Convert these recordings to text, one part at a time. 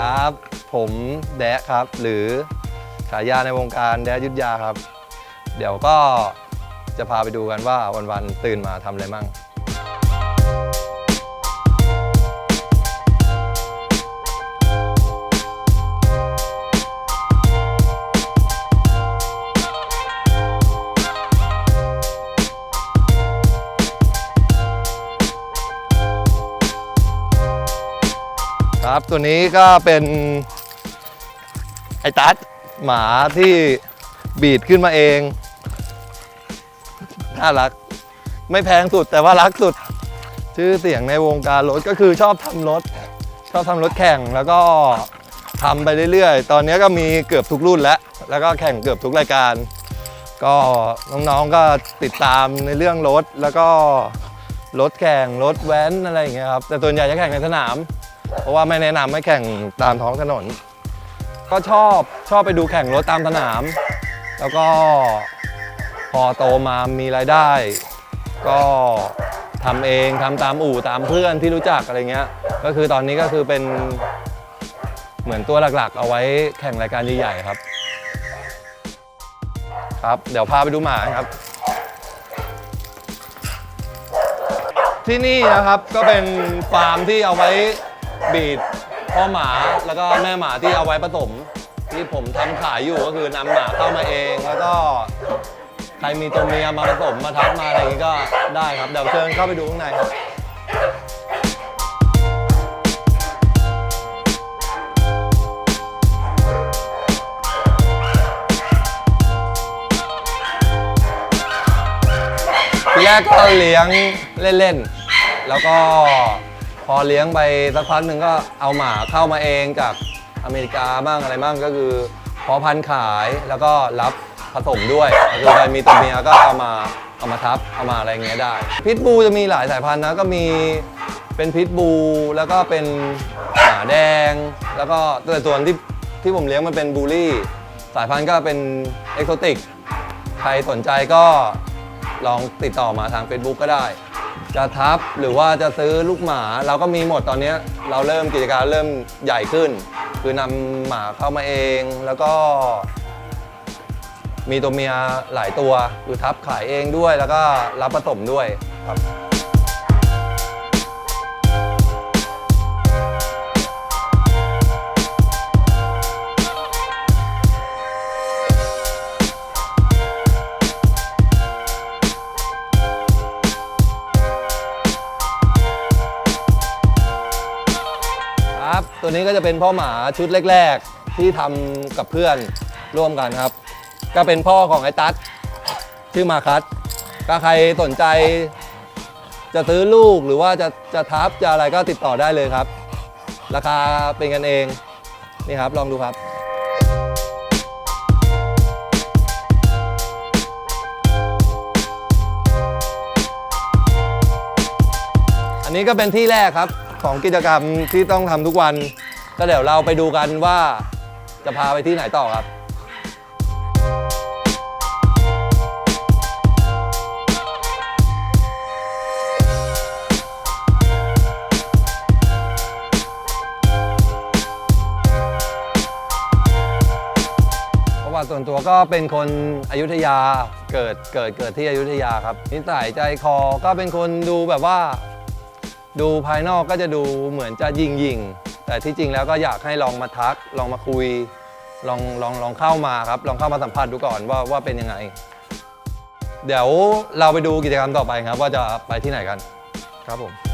ครับ ผมแดะครับ หรือฉายาในวงการแดะยุทธยาครับ เดี๋ยวก็จะพาไปดูกันว่าวันๆตื่นมาทำอะไรมั่ง ตัวนี้ก็เป็นไอตัดหมาที่บีดขึ้นมาเอง น่ารัก ไม่แพงสุดแต่ว่ารักสุด ชื่อเสียงในวงการรถก็คือชอบทำรถ ชอบทำรถแข่งแล้วก็ทำไปเรื่อยๆ ตอนนี้ก็มีเกือบทุกรุ่นแล้ว แล้วก็แข่งเกือบทุกรายการ ก็น้องๆก็ติดตามในเรื่องรถแล้วก็รถแข่งรถแว้นอะไรอย่างเงี้ยครับ แต่ส่วนใหญ่จะแข่งในสนาม เพราะว่าไม่แนะนำให้แข่งตามท้องถนน ก็ชอบชอบไปดูแข่งรถตามสนาม แล้วก็พอโตมามีรายได้ ก็ทำเองทำตามอู่ตามเพื่อนที่รู้จักอะไรเงี้ย ก็คือตอนนี้ก็คือเป็นเหมือนตัวหลักๆ เอาไว้แข่งรายการใหญ่ๆครับ ครับ เดี๋ยวพาไปดูหมาครับ ที่นี่นะครับก็เป็นฟาร์มที่เอาไว้ บีดพ่อหมาแล้วก็แม่หมาที่เอาไว้ผสมที่ผมทำขายอยู่ก็คือนำหมาเข้ามาเองแล้วก็ใครมีตัวเมียมาผสมมาทับมาอะไรอย่างนี้ก็ได้ครับเดี๋ยวเชิญเข้าไปดูข้างในครับแรกก็เลี้ยงเล่นๆ แล้วก็ อเลี้ยงไปสักพักหนึ่งก็เอาหมาเข้ามาเองจากอเมริกาบ้างอะไรบ้างก็คือเพาะพันธุ์ขายแล้วก็รับผสมด้วยคือใครมีตัวเมียก็เอามาเอามาทับเอามาอะไรเงี้ยได้ พิทบูจะมีหลายสายพันธุ์นะก็มีเป็นพิทบูแล้วก็เป็นหมาแดง แล้วก็แต่ส่วนที่ที่ผมเลี้ยงมันเป็นบูลลี่ สายพันธุ์ก็เป็นเอ็กโซติก ใครสนใจก็ลองติดต่อมาทาง Facebook ก็ได้ จะทับหรือว่าจะซื้อลูกหมาเราก็มีหมดตอนนี้เราเริ่มกิจการเริ่มใหญ่ขึ้น คือนำหมาเข้ามาเองแล้วก็ มีตัวเมียหลายตัวคือทับขายเองด้วยแล้วก็รับผสมด้วยครับ ตัวนี้ก็จะเป็นพ่อหมาชุดแรก ๆ ที่ทำกับเพื่อนร่วมกันครับ ก็เป็นพ่อของไอ้ตั๊ดชื่อมาคัสก็ใครสนใจ จะซื้อลูกหรือว่าจะจะทับจะอะไรก็ติดต่อได้เลยครับ ราคาเป็นกันเองนี่ครับลองดูครับอันนี้ก็เป็นที่แรกครับของกิจกรรมที่ต้องทำทุกวัน ก็เดี๋ยวเราไปดูกันว่าจะพาไปที่ไหนต่อครับประวัติส่วนตัวก็เป็นคนอยุธยาเกิดเกิดเกิดที่อยุธยาครับ นิสัยใจคอก็เป็นคนดูแบบว่า ดูภายนอกก็จะดูเหมือนจะยิงยิงๆ แต่ที่จริงแล้วก็อยากให้ลองมาทัก ลองมาคุย ลองลองลองเข้ามาครับ ลองเข้ามาสัมผัสดูก่อนว่าว่าเป็นยังไง เดี๋ยวเราไปดูกิจกรรมต่อไปครับ ว่าจะไปที่ไหนกันครับผม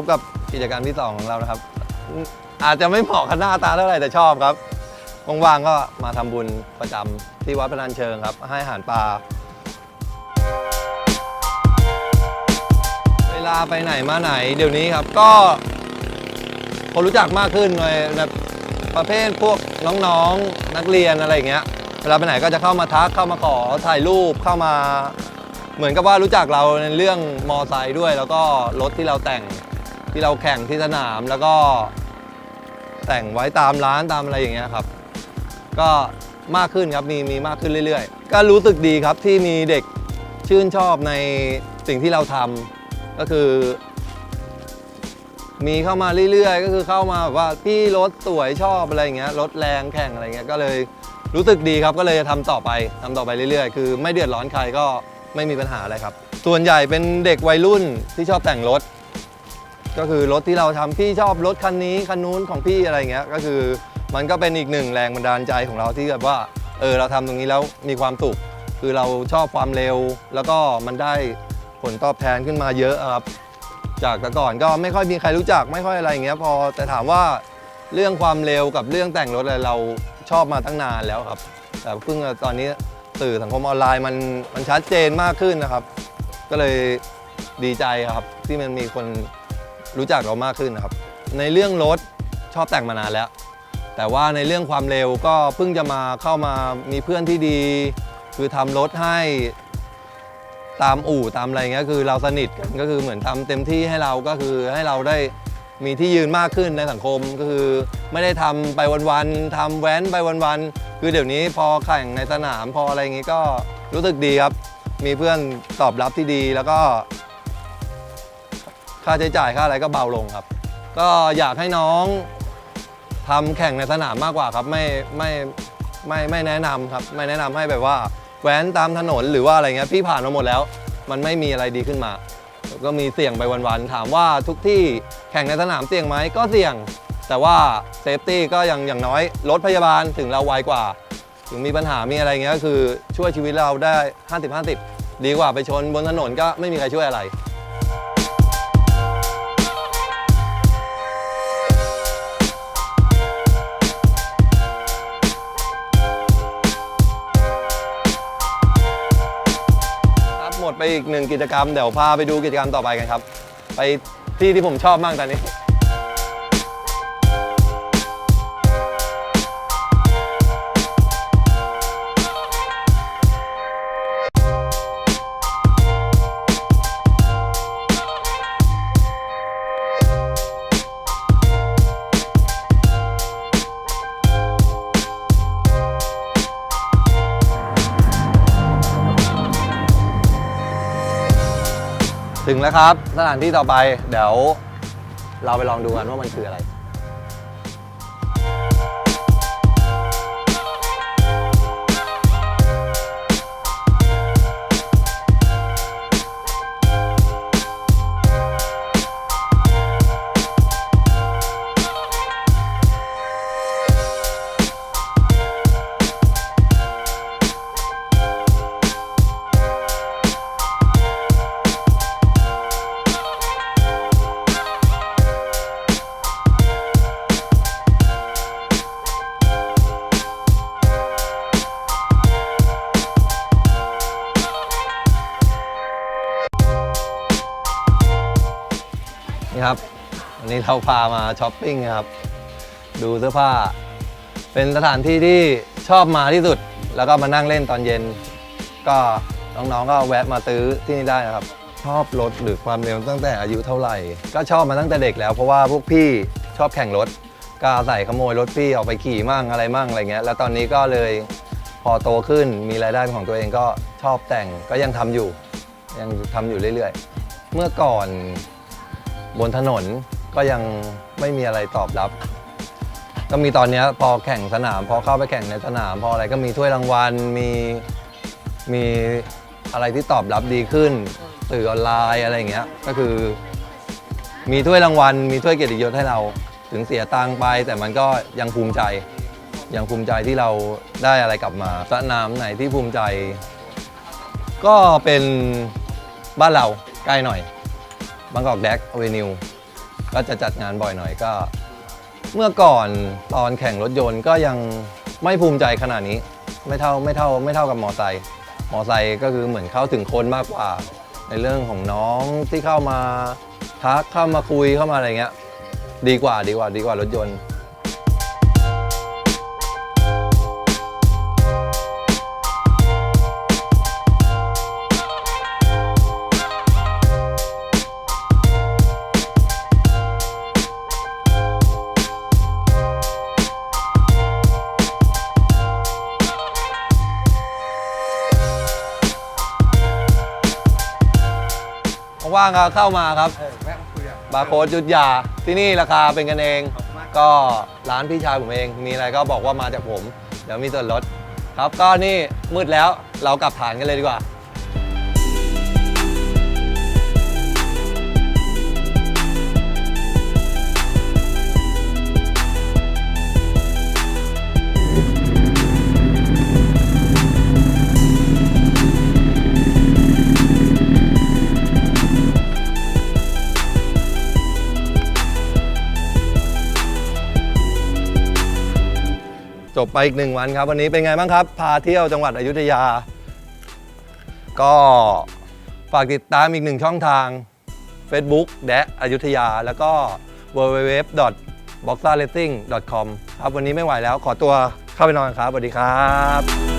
บกับกิจกรรมที่ 2 ของเรานะครับ อาจจะไม่เหมาะกับหน้าตาเท่าไหร่แต่ชอบครับว่างๆก็มาทำบุญประจำที่วัดพนัญเชิงครับ ให้อาหารปลาเวลาไปไหนมาไหนเดี๋ยวนี้ครับก็คนรู้จักมากขึ้นเลยแบบประเภทพวกน้องๆนักเรียนอะไรอย่างเงี้ยเวลาไปไหนก็จะเข้ามาทักเข้ามาขอถ่ายรูปเข้ามา เหมือนกับว่ารู้จักเราในเรื่องมอไซค์ด้วย แล้วก็รถที่เราแต่ง ที่เราแข่งที่สนามแล้วก็แต่งไว้ตามร้านตามอะไรอย่างเงี้ยครับ ก็มากขึ้นครับมีมีมากขึ้นเรื่อยๆ ก็รู้สึกดีครับที่มีเด็กชื่นชอบในสิ่งที่เราทำก็คือ มีเข้ามาเรื่อยๆ ก็คือเข้ามาแบบว่าพี่รถสวยชอบอะไรอย่างเงี้ยรถแรงแข่งอะไรเงี้ยก็เลยรู้สึกดีครับก็เลยจะทำต่อไปทำต่อไปเรื่อยๆ คือไม่เดือดร้อนใครก็ไม่มีปัญหาอะไรครับ ส่วนใหญ่เป็นเด็กวัยรุ่นที่ชอบแต่งรถ ก็คือรถที่เราทำพี่ชอบรถคันนี้คันนู้นของพี่อะไรเงี้ยก็คือมันก็เป็นอีกหนึ่งแรงบันดาลใจของเราที่แบบว่าเออเราทำตรงนี้แล้วมีความสุขคือเราชอบความเร็ว แล้วก็มันได้ผลตอบแทนขึ้นมาเยอะครับจากแต่ก่อนก็ไม่ค่อยมีใครรู้จักไม่ค่อยอะไรอย่างเงี้ยพอแต่ถามว่าเรื่องความเร็วกับเรื่องแต่งรถอะไรเราชอบมาตั้งนานแล้วครับ แต่เพิ่งตอนนี้สื่อสังคมออนไลน์มันมันชัดเจนมากขึ้นนะครับ ก็เลยดีใจครับที่มันมีคน รู้จักเรามากขึ้นนะครับ ในเรื่องรถชอบแต่งมานานแล้ว แต่ว่าในเรื่องความเร็วก็เพิ่งจะมาเข้ามามีเพื่อนที่ดี คือทำรถให้ตามอู่ตามอะไรเงี้ยคือเราสนิทกันก็คือเหมือนทำเต็มที่ให้เราก็คือให้เราได้มีที่ยืนมากขึ้นในสังคมก็คือไม่ได้ทำไปวันๆทำแว้นไปวันๆคือเดี๋ยวนี้พอแข่งในสนามพออะไรอย่างงี้ก็รู้สึกดีครับ มีเพื่อนตอบรับที่ดีแล้วก็ ค่าใช้จ่ายค่าอะไรก็เบาลงครับ ก็อยากให้น้องทำแข่งในสนามมากกว่าครับไม่ไม่ไม่ไม่แนะนำครับ ไม่แนะนำให้แบบว่าแว้นตามถนนหรือว่าอะไรเงี้ยพี่ผ่านมาหมดแล้ว มันไม่มีอะไรดีขึ้นมา ก็มีเสี่ยงไปวันๆถามว่าทุกที่แข่งในสนามเสี่ยงไหมก็เสี่ยง แต่ว่าเซฟตี้ก็ยังอย่างน้อยรถพยาบาลถึงเราไวกว่า ถึงมีปัญหามีอะไรเงี้ยก็คือช่วยชีวิตเราได้ 50-50 ดีกว่าไปชนบนถนนก็ไม่มีใครช่วยอะไร อีกหนึ่งกิจกรรมเดี๋ยวพาไปดูกิจกรรมต่อไปกันครับ ไปที่ที่ผมชอบมากตอนนี้ ถึงแล้วครับ สถานที่ต่อไป เดี๋ยวเราไปลองดูกันว่ามันคืออะไร เราพามาช้อปปิ้งครับ ดูเสื้อผ้า เป็นสถานที่ที่ชอบมาที่สุด แล้วก็มานั่งเล่นตอนเย็น ก็น้องๆก็แวะมาซื้อที่นี่ได้นะครับ ชอบรถหรือความเร็วตั้งแต่อายุเท่าไหร่ ก็ชอบมาตั้งแต่เด็กแล้วเพราะว่าพวกพี่ชอบแข่งรถก็อาศัยขโมยรถพี่ออกไปขี่มั่งอะไรมั่งอะไรเงี้ย แล้วตอนนี้ก็เลยพอโตขึ้นมีรายได้ของตัวเองก็ชอบแต่งก็ยังทำอยู่ ยังทำอยู่เรื่อยๆ เมื่อก่อนบนถนน ก็ยังไม่มีอะไรตอบรับ ก็มีตอนนี้พอแข่งสนาม พอเข้าไปแข่งในสนาม พออะไรก็มีถ้วยรางวัลมีมีอะไรที่ตอบรับดีขึ้นสื่อออนไลน์อะไรอย่างเงี้ยก็คือ มีถ้วยรางวัล มีถ้วยเกียรติยศให้เราถึงเสียตังค์ไป แต่มันก็ยังภูมิใจ ยังภูมิใจที่เราได้อะไรกลับมาสนามไหนที่ภูมิใจ ก็เป็นบ้านเราใกล้หน่อยบางกอกแดกอเวนิว ก็จะจัดงานบ่อยหน่อยก็ เมื่อก่อนตอนแข่งรถยนต์ก็ยังไม่ภูมิใจขนาดนี้ ไม่เท่าไม่เท่าไม่เท่ากับมอไซค์มอไซค์ก็คือเหมือนเข้าถึงคนมากกว่า ในเรื่องของน้องที่เข้ามาทักเข้ามาคุยเข้ามาอะไรเงี้ย ดีกว่าดีกว่าดีกว่ารถยนต์างๆก็เข้ามาครับเออแวะมาคุยอะบาร์โค้ดยุทธยาที่นี่ราคาเป็นกันเองขอบคุณมากก็ร้านพี่ชายผมเอง มีอะไรก็บอกว่ามาจากผม เดี๋ยวมีส่วนลดครับ ก็นี่มืดแล้วเรากลับฐานกันเลยดีกว่า จบไปอีกหนึ่งวันครับวันนี้เป็นไงบ้างครับ พาเที่ยวจังหวัดอยุธยา ก็ฝากติดตามอีกหนึ่งช่องทาง Facebook แดะอยุธยา แล้วก็ www b o x a r a c i n g com ครับวันนี้ไม่ไหวแล้วขอตัวเข้าไปนอนครับสวัสดีครับ